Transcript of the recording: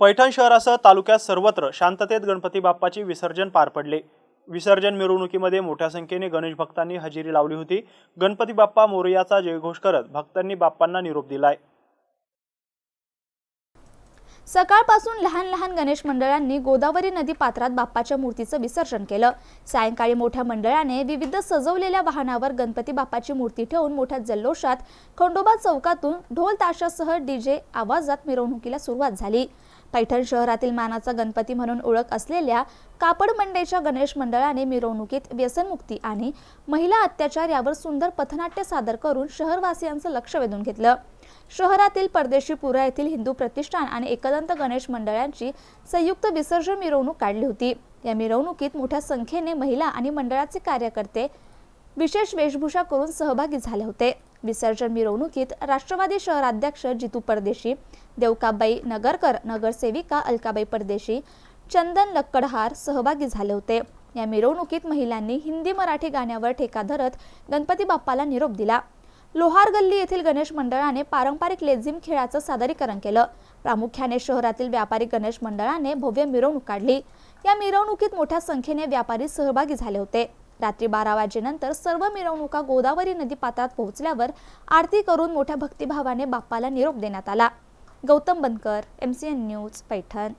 पैठण शहरासह तालुक्यात सर्वत्र शांततेत गणपती बाप्पाचे विसर्जन पार पडले. विसर्जन मिरवणुकीमध्ये मोठ्या संख्येने गणेश भक्तांनी हजेरी लावली होती. गणपती बाप्पा मोरयाचा जयघोष करत भक्तांनी बाप्पांना निरोप दिलाय. सकाळपासून लहान लहान गणेश मंडळांनी गोदावरी नदी पात्रात बाप्पाच्या मूर्तीचं विसर्जन केलं. सायंकाळी मोठ्या मंडळाने विविध सजवलेल्या वाहनावर गणपती बाप्पाची मूर्ती ठेवून मोठ्या जल्लोषात खंडोबा चौकातून ढोल ताशासह डीजे आवाजात मिरवणुकीला सुरुवात झाली. पैठण शहरातील मानाचा गणपती म्हणून ओळख असलेल्या कापड मंडईच्या गणेश मंडळाने मिरवणुकीत व्यसनमुक्ती आणि महिला अत्याचार यावर सुंदर पथनाट्य सादर करून शहरवासियांचं लक्ष वेधून घेतलं. शहरातील परदेशी पुरा येथील हिंदू प्रतिष्ठान आणि एकदंत गणेश मंडळांची संयुक्त विसर्जन मिरवणूक काढली होती. या मिरवणुकीत मोठ्या संख्येने महिला आणि मंडळाचे कार्यकर्ते विशेष वेशभूषा करून सहभागी झाले होते. विसर्जन मिरवणुकीत राष्ट्रवादी शहराध्यक्ष जितू परदेशी देवकाबाई नगरकर नगरसेविका अलकाबाई परदेशी चंदन लक्कडहार सहभागी झाले होते. या मिरवणुकीत महिलांनी हिंदी मराठी गाण्यावर ठेका धरत गणपती बाप्पाला निरोप दिला. लोहार गल्ली येथील गणेश मंडळाने पारंपरिक लेझिम खेळाचं सादरीकरण केलं. प्रामुख्याने शहरातील व्यापारी गणेश मंडळाने भव्य मिरवणूक काढली. या मिरवणुकीत मोठ्या संख्येने व्यापारी सहभागी झाले होते. रात्री बारा वाजेनंतर सर्व मिरवणुका गोदावरी नदी पात्रात पोहोचल्यावर आरती करून मोठ्या भक्तिभावाने बाप्पाला निरोप देण्यात आला. Gautam Bankar M C N news Paithan.